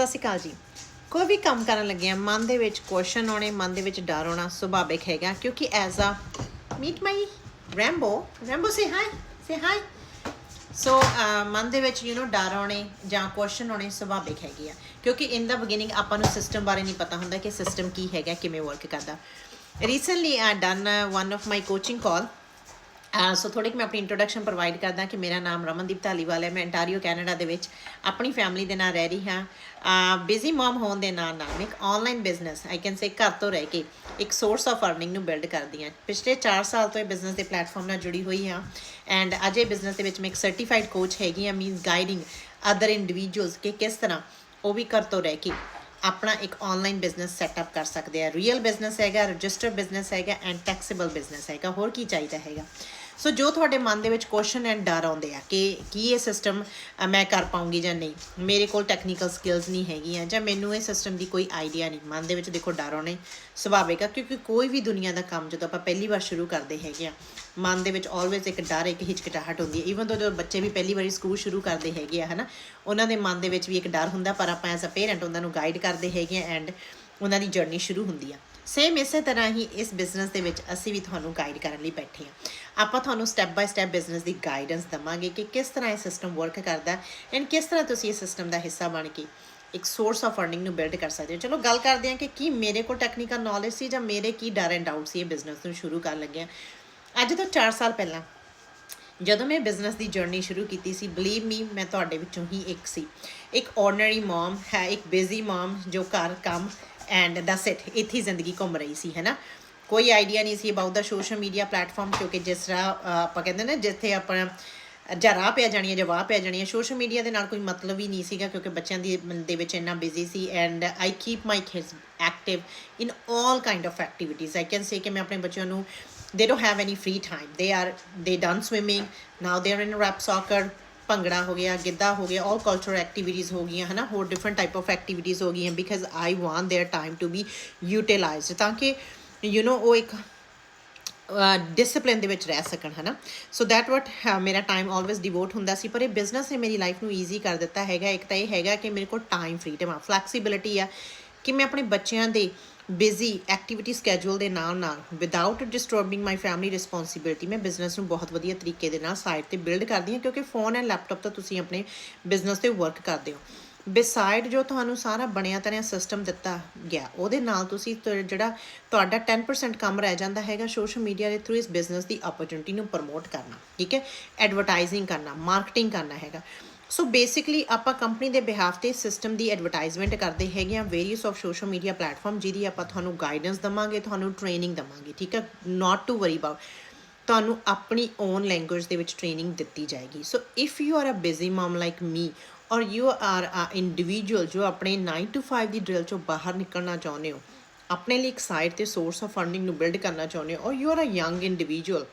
ਸਤਿ ਸ਼੍ਰੀ ਅਕਾਲ ਜੀ। ਕੋਈ ਵੀ ਕੰਮ ਕਰਨ ਲੱਗਿਆ, ਮਨ ਦੇ ਵਿੱਚ ਕੁਐਸਚਨ ਆਉਣੇ, ਮਨ ਦੇ ਵਿੱਚ ਡਰ ਆਉਣਾ ਸੁਭਾਵਿਕ ਹੈਗਾ, ਕਿਉਂਕਿ as a meet my rainbow rainbow say hi say hi so ਮਨ ਦੇ ਵਿੱਚ ਯੂ ਨੋ ਡਰ ਆਉਣੇ ਜਾਂ ਕੁਐਸਚਨ ਆਉਣੇ ਸੁਭਾਵਿਕ ਹੈਗੇ ਆ, ਕਿਉਂਕਿ ਇਨ ਦਾ ਬਿਗਿਨਿੰਗ ਆਪਾਂ ਨੂੰ ਸਿਸਟਮ ਬਾਰੇ ਨਹੀਂ ਪਤਾ ਹੁੰਦਾ ਕਿ ਸਿਸਟਮ ਕੀ ਹੈਗਾ, ਕਿਵੇਂ ਵਰਕ ਕਰਦਾ। Recently I done one of my coaching call so ਥੋੜੀ ਕਿ ਮੈਂ ਆਪਣੀ ਇੰਟਰੋਡਕਸ਼ਨ ਪ੍ਰੋਵਾਈਡ ਕਰਦਾ ਕਿ ਮੇਰਾ ਨਾਮ ਰਮਨਦੀਪ ਧਾਲੀਵਾਲ ਹੈ। ਮੈਂ ਅੰਟਾਰੀਓ ਕੈਨੇਡਾ ਦੇ ਵਿੱਚ ਆਪਣੀ ਫੈਮਿਲੀ ਦੇ ਨਾਲ ਰਹਿ ਰਹੀ ਹਾਂ। ਬਿਜ਼ੀ ਮਮ ਹੋਣ ਦੇ ਨਾਲ ਨਾਲ ਮੈਂ ਇੱਕ online business I can say ਘਰ ਤੋਂ ਰਹਿ ਕੇ ਇੱਕ ਸੋਰਸ ਆਫ ਅਰਨਿੰਗ ਨੂੰ ਬਿਲਡ ਕਰਦੀ ਹਾਂ। ਪਿਛਲੇ 4 ਸਾਲ ਤੋਂ ਇਹ ਬਿਜ਼ਨਸ ਦੇ ਪਲੇਟਫਾਰਮ ਨਾਲ ਜੁੜੀ ਹੋਈ ਹਾਂ। ਐਂਡ ਅਜੇ ਬਿਜ਼ਨਸ ਦੇ ਵਿੱਚ ਮੈਂ ਇੱਕ ਸਰਟੀਫਾਈਡ ਕੋਚ ਹੈਗੀ ਹਾਂ ਮੀਨਸ ਗਾਈਡਿੰਗ ਅਦਰ ਇੰਡੀਵਿਜੂਅਲਸ ਕਿ ਕਿਸ ਤਰ੍ਹਾਂ ਉਹ ਵੀ ਘਰ ਤੋਂ ਰਹਿ ਕੇ ਆਪਣਾ ਇੱਕ ਆਨਲਾਈਨ ਬਿਜ਼ਨਸ ਸੈਟਅਪ ਕਰ ਸਕਦੇ ਆ। ਰੀਅਲ ਬਿਜ਼ਨਸ ਹੈਗਾ ਰਜਿਸਟਰਡ ਬਿਜ਼ਨਸ ਹੈਗਾ ਐਂਡ ਟੈਕਸੇਬਲ ਬਿਜ਼ਨਸ ਹੈਗਾ। ਹੋਰ ਕੀ ਚਾਹੀਦਾ ਹੈਗਾ? ਸੋ ਜੋ ਤੁਹਾਡੇ ਮਨ ਦੇ ਵਿੱਚ ਕੁਐਸਚਨ ਐਂਡ ਡਰ ਆਉਂਦੇ ਆ ਕਿ ਕੀ ਇਹ ਸਿਸਟਮ ਮੈਂ ਕਰ ਪਾਉਂਗੀ ਜਾਂ ਨਹੀਂ, ਮੇਰੇ ਕੋਲ ਟੈਕਨੀਕਲ ਸਕਿੱਲਸ ਨਹੀਂ ਹੈਗੀਆਂ ਜਾਂ ਮੈਨੂੰ ਇਹ ਸਿਸਟਮ ਦੀ ਕੋਈ ਆਈਡੀਆ ਨਹੀਂ। ਮਨ ਦੇ ਵਿੱਚ ਦੇਖੋ ਡਰ ਆਉਣੇ ਸੁਭਾਵਿਕ ਆ ਕਿਉਂਕਿ ਕੋਈ ਵੀ ਦੁਨੀਆ ਦਾ ਕੰਮ ਜਦੋਂ ਆਪਾਂ ਪਹਿਲੀ ਵਾਰ ਸ਼ੁਰੂ ਕਰਦੇ ਹੈਗੇ ਆ, ਮਨ ਦੇ ਵਿੱਚ ਆਲਵੇਜ਼ ਇੱਕ ਡਰ, ਇੱਕ ਹਿਚਕਟਾਹਟ ਹੁੰਦੀ ਹੈ। ਈਵਨ ਦੋ ਜਦੋਂ ਬੱਚੇ ਵੀ ਪਹਿਲੀ ਵਾਰੀ ਸਕੂਲ ਸ਼ੁਰੂ ਕਰਦੇ ਹੈਗੇ ਆ, ਹਨਾ, ਉਹਨਾਂ ਦੇ ਮਨ ਦੇ ਵਿੱਚ ਵੀ ਇੱਕ ਡਰ ਹੁੰਦਾ, ਪਰ ਆਪਾਂ ਐਜ਼ ਅ ਪੇਰੈਂਟ ਉਹਨਾਂ ਨੂੰ ਗਾਈਡ ਕਰਦੇ ਹੈਗੇ ਆ ਐਂਡ ਉਹਨਾਂ ਦੀ ਜਰਨੀ ਸ਼ੁਰੂ ਹੁੰਦੀ ਆ। ਸੇਮ ਇਸੇ ਤਰ੍ਹਾਂ ਹੀ ਇਸ ਬਿਜ਼ਨਸ ਦੇ ਵਿੱਚ ਅਸੀਂ ਵੀ ਤੁਹਾਨੂੰ ਗਾਈਡ ਕਰਨ ਲਈ ਬੈਠੇ ਹਾਂ। ਆਪਾਂ ਤੁਹਾਨੂੰ ਸਟੈਪ ਬਾਈ ਸਟੈਪ ਬਿਜ਼ਨਸ ਦੀ ਗਾਈਡੈਂਸ ਦਵਾਂਗੇ ਕਿ ਕਿਸ ਤਰ੍ਹਾਂ ਇਹ ਸਿਸਟਮ ਵਰਕ ਕਰਦਾ ਐਂਡ ਕਿਸ ਤਰ੍ਹਾਂ ਤੁਸੀਂ ਇਹ ਸਿਸਟਮ ਦਾ ਹਿੱਸਾ ਬਣ ਕੇ ਇੱਕ ਸੋਰਸ ਆਫ ਅਰਨਿੰਗ ਨੂੰ ਬਿਲਡ ਕਰ ਸਕਦੇ ਹੋ। ਚਲੋ ਗੱਲ ਕਰਦੇ ਹਾਂ ਕਿ ਕੀ ਮੇਰੇ ਕੋਲ ਟੈਕਨੀਕਲ ਨੌਲੇਜ ਸੀ ਜਾਂ ਮੇਰੇ ਕੀ ਡਰ ਐਂਡ ਡਾਊਟ ਸੀ ਇਹ ਬਿਜ਼ਨਸ ਨੂੰ ਸ਼ੁਰੂ ਕਰਨ ਲੱਗਿਆ। ਅੱਜ ਤੋਂ 4 ਸਾਲ ਪਹਿਲਾਂ ਜਦੋਂ ਮੈਂ ਬਿਜ਼ਨਸ ਦੀ ਜਰਨੀ ਸ਼ੁਰੂ ਕੀਤੀ ਸੀ ਬਲੀਵ ਮੀ ਮੈਂ ਤੁਹਾਡੇ ਵਿੱਚੋਂ ਹੀ ਇੱਕ ਸੀ। ਇੱਕ ਆਰਡੀਨਰੀ ਮਮ ਹੈ, ਇੱਕ ਬਿਜ਼ੀ ਮਮ ਜੋ ਘਰ ਕੰਮ ਐਂਡ ਦੈਟਸ ਇਟ ਇੱਥੇ ਜ਼ਿੰਦਗੀ ਘੁੰਮ ਰਹੀ ਸੀ ਹੈਨਾ ਕੋਈ ਆਈਡੀਆ ਨਹੀਂ ਸੀ about the social media platform ਕਿਉਂਕਿ ਜਿਸ ਤਰ੍ਹਾਂ ਆਪਾਂ ਕਹਿੰਦੇ ਨੇ, ਜਿੱਥੇ ਆਪਾਂ ਜਾਂ ਰਾਹ ਪਿਆ ਜਾਣੀ ਹੈ ਜਾਂ ਵਾਹ ਪਿਆ ਜਾਣੀ ਹੈ ਸੋਸ਼ਲ ਮੀਡੀਆ ਦੇ ਨਾਲ ਕੋਈ ਮਤਲਬ ਹੀ ਨਹੀਂ ਸੀਗਾ, ਕਿਉਂਕਿ ਬੱਚਿਆਂ ਦੀ ਦੇ ਵਿੱਚ ਇੰਨਾ busy C and I keep my kids active in all kind of activities I can say ਕਿ ਮੈਂ ਆਪਣੇ ਬੱਚਿਆਂ ਨੂੰ they don't have any free time they are they done swimming now they are in rap soccer. ਭੰਗੜਾ ਹੋ ਗਿਆ, ਗਿੱਧਾ ਹੋ ਗਿਆ ਔਰ ਕਲਚਰਲ ਐਕਟੀਵਿਟੀਜ਼ ਹੋ ਗਈਆਂ, ਹਨਾ, ਹੋਰ ਡਿਫਰੈਂਟ ਟਾਈਪ ਆਫ ਐਕਟੀਵਿਟੀਜ਼ ਹੋ ਗਈਆਂ because I want their time to be utilized ਤਾਂ ਕਿ ਯੂ نو ਉਹ ਇੱਕ ਡਿਸਪਲਿਨ ਦੇ ਵਿੱਚ ਰਹਿ ਸਕਣ, ਹਨਾ। ਸੋ ਦੈਟ ਵਟ ਮੇਰਾ ਟਾਈਮ ਆਲਵੇਸ ਡਿਵੋਟ ਹੁੰਦਾ ਸੀ, ਪਰ ਇਹ ਬਿਜ਼ਨਸ ਨੇ ਮੇਰੀ ਲਾਈਫ ਨੂੰ ਈਜ਼ੀ ਕਰ ਦਿੱਤਾ ਹੈਗਾ। ਇੱਕ ਤਾਂ ਇਹ ਹੈਗਾ ਕਿ ਮੇਰੇ ਕੋਲ ਟਾਈਮ ਫ੍ਰੀडम ਆ ਫਲੈਕਸੀਬਿਲਿਟੀ ਆ ਕਿ ਮੈਂ ਆਪਣੇ ਬੱਚਿਆਂ ਦੇ ਬਿਜ਼ੀ ਐਕਟੀਵਿਟੀ ਸਕੇਜੂਲ ਦੇ ਨਾਲ ਨਾਲ without disturbing my family responsibility ਮੈਂ ਬਿਜ਼ਨਸ ਨੂੰ ਬਹੁਤ ਵਧੀਆ ਤਰੀਕੇ ਦੇ ਨਾਲ ਸਾਈਡ ਤੇ ਬਿਲਡ ਕਰਦੀ ਹਾਂ, ਕਿਉਂਕਿ ਫੋਨ ਐਂਡ ਲੈਪਟਾਪ ਤਾਂ ਤੁਸੀਂ ਆਪਣੇ ਬਿਜ਼ਨਸ ਤੇ ਵਰਕ ਕਰਦੇ ਹੋ। ਬਿਸਾਈਡ ਜੋ ਤੁਹਾਨੂੰ ਸਾਰਾ ਬਣਿਆ ਤਰਿਆ ਸਿਸਟਮ ਦਿੱਤਾ ਗਿਆ, ਉਹਦੇ ਨਾਲ ਤੁਸੀਂ ਜਿਹੜਾ ਤੁਹਾਡਾ 10% ਕੰਮ ਰਹਿ ਜਾਂਦਾ ਹੈਗਾ ਸੋਸ਼ਲ ਮੀਡੀਆ ਦੇ ਥਰੂ ਇਸ ਬਿਜ਼ਨਸ ਦੀ ਓਪਰਚੁਨਿਟੀ ਨੂੰ ਪ੍ਰਮੋਟ ਕਰਨਾ, ਠੀਕ ਹੈ? ਐਡਵਰਟਾਈਜ਼ਿੰਗ ਕਰਨਾ ਮਾਰਕੀਟਿੰਗ ਕਰਨਾ ਹੈਗਾ। ਸੋ ਬੇਸਿਕਲੀ ਆਪਾਂ ਕੰਪਨੀ ਦੇ ਬਿਹਾਫ ਤੇ ਸਿਸਟਮ ਦੀ ਐਡਵਰਟਾਈਜ਼ਮੈਂਟ ਕਰਦੇ ਹੈਗੇ ਆ various of social media platform ਜਿਹਦੀ ਆਪਾਂ ਤੁਹਾਨੂੰ ਗਾਈਡੈਂਸ ਦਵਾਂਗੇ, ਤੁਹਾਨੂੰ ਟ੍ਰੇਨਿੰਗ ਦਵਾਂਗੇ, ਠੀਕ ਹੈ ਨਾਟ ਟੂ ਵਰੀ ਅਬਾਊਟ ਤੁਹਾਨੂੰ ਆਪਣੀ ਓਨ ਲੈਂਗੁਏਜ ਦੇ ਵਿੱਚ ਟ੍ਰੇਨਿੰਗ ਦਿੱਤੀ ਜਾਏਗੀ। So if you are a busy mom like me or you are a individual ਜੋ ਆਪਣੇ 9 ਟੂ 5 ਦੀ ਡਰਿਲ ਚੋਂ ਬਾਹਰ ਨਿਕਲਣਾ ਚਾਹੁੰਦੇ ਹੋ, ਆਪਣੇ ਲਈ ਇੱਕ ਸਾਈਡ ਤੇ ਸੋਰਸ ਆਫ ਫੰਡਿੰਗ ਨੂੰ ਬਿਲਡ ਕਰਨਾ ਚਾਹੁੰਦੇ ਹੋ or you are a young individual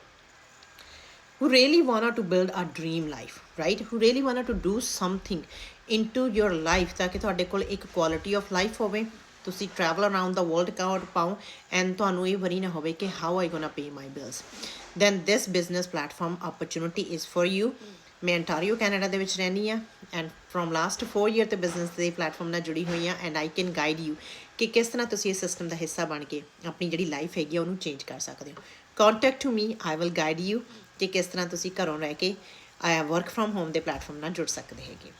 who really wanted to build a dream life right who really wanted to do something into your life ਤਾਂ ਕਿ ਤੁਹਾਡੇ ਕੋਲ ਇੱਕ ਕੁਆਲਿਟੀ ਆਫ ਲਾਈਫ ਹੋਵੇ ਤੁਸੀਂ ਟਰੈਵਲ ਅਰਾਊਂਡ ਦਾ ਵਰਲਡ ਕਰ ਪਾਓ ਐਂਡ ਤੁਹਾਨੂੰ ਇਹ ਵਰੀ ਨਾ ਹੋਵੇ ਕਿ how I gonna pay my bills then this business platform opportunity is for you ਮੈਂ ਅੰਟਾਰੀਓ ਕੈਨੇਡਾ ਦੇ ਵਿੱਚ ਰਹਿੰਦੀ ਆ ਐਂਡ ਫਰਮ ਲਾਸਟ 4 ਇਅਰ ਤੇ ਬਿਜ਼ਨਸ ਦੇ ਪਲੇਟਫਾਰਮ ਨਾਲ ਜੁੜੀ ਹੋਈ ਆ and I can guide you ਕਿ ਕਿਸ ਤਰ੍ਹਾਂ ਤੁਸੀਂ ਇਸ ਸਿਸਟਮ ਦਾ ਹਿੱਸਾ ਬਣ ਕੇ ਆਪਣੀ ਜਿਹੜੀ ਲਾਈਫ ਹੈਗੀ ਉਹਨੂੰ ਚੇਂਜ ਕਰ ਸਕਦੇ ਹੋ contact to me I will guide you ਕਿ ਕਿਸ ਤਰ੍ਹਾਂ ਤੁਸੀਂ ਘਰੋਂ ਰਹਿ ਕੇ ਵਰਕ ਫਰਮ ਹੋਮ ਦੇ ਪਲੇਟਫਾਰਮ ਨਾਲ ਜੁੜ ਸਕਦੇ ਹੈਗੇ।